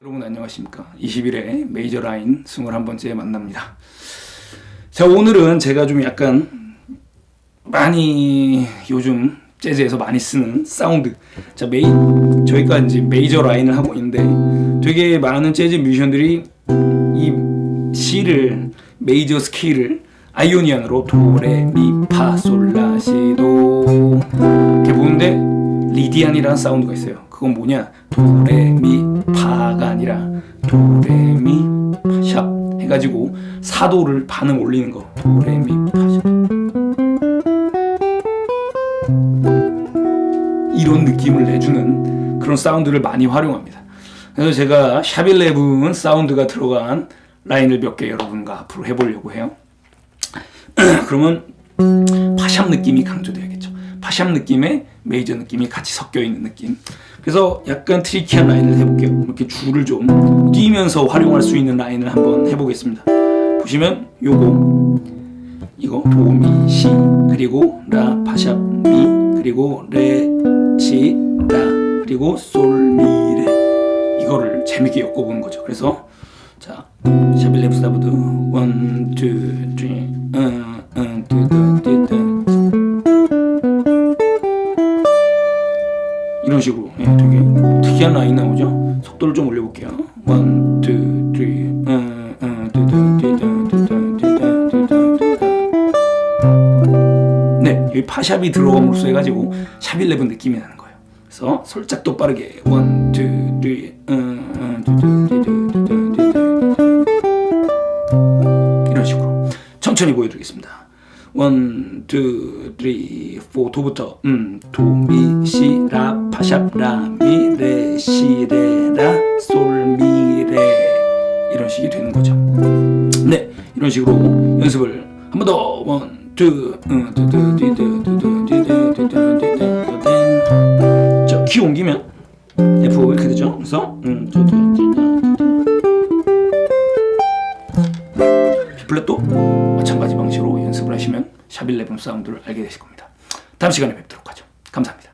여러분 안녕하십니까? 20일에 메이저 라인 21번째 만납니다. 자 오늘은 제가 좀 약간 많이 요즘 재즈에서 많이 쓰는 사운드. 자 메이 저희가 이제 메이저 라인을 하고 있는데 되게 많은 재즈 뮤지션들이 이 C를 메이저 스케일을 아이오니안으로 도레 미파 솔라시도 이렇게 보는데 리디안이라는 사운드가 있어요. 그건 뭐냐? 도레미 파가 아니라 도레미 파샵 해가지고 사도를 반음 올리는 거. 도레미 파샵. 이런 느낌을 내주는 그런 사운드를 많이 활용합니다. 그래서 제가 샵11 사운드가 들어간 라인을 몇 개 여러분과 앞으로 해보려고 해요. 그러면 파샵 느낌이 강조돼야 파샵 느낌에 메이저 느낌이 같이 섞여 있는 느낌. 그래서 약간 트리키한 라인을 해볼게요. 이렇게 줄을 좀 뛰면서 활용할 수 있는 라인을 한번 해보겠습니다. 보시면 요거 이거 도 미 시 그리고 라 파샵 미 그리고 레 시 라 그리고 솔 미 레 이거를 재밌게 엮어보는 거죠. 그래서 자 샤빌레브 스타브드 원, 이런 식으로 예, 되게 특이한 라인 나오죠. 속도를 좀 올려볼게요. 원, 투, 쓰리, 응, 응, 뚜뚜, 뚜뚜, 뚜뚜, 뚜뚜, 뚜뚜, 뚜뚜. 네, 여기 파샵이 들어감으로써 해가지고 샵11 느낌이 나는 거예요. 그래서 살짝 더 빠르게 원, 투, 쓰리, 응, 응, 뚜뚜, 뚜뚜, 뚜뚜, 뚜뚜, 뚜뚜. 이런 식으로 천천히 보여드리겠습니다. 원, 투, 쓰리, 포 도부터 음, 도, 미, 시, 라, 파샵, 라, 미, 레, 시, 레, 라, 솔, 미, 레 이런 식이 되는 거죠. 네, 이런 식으로 연습을 한 번 더 원, 투, 음, 투, 투, 디, 투, 투, 투, 디, 투, 투, 투, 디, 투, 투, 땡. 자, 키 옮기면 F 이렇게 되죠. 그래서 음, 비플랫도 마찬가지 방식으로 연습을 하시면 샵11 사운드를 알게 되실 겁니다. 다음 시간에 뵙도록 하죠. 감사합니다.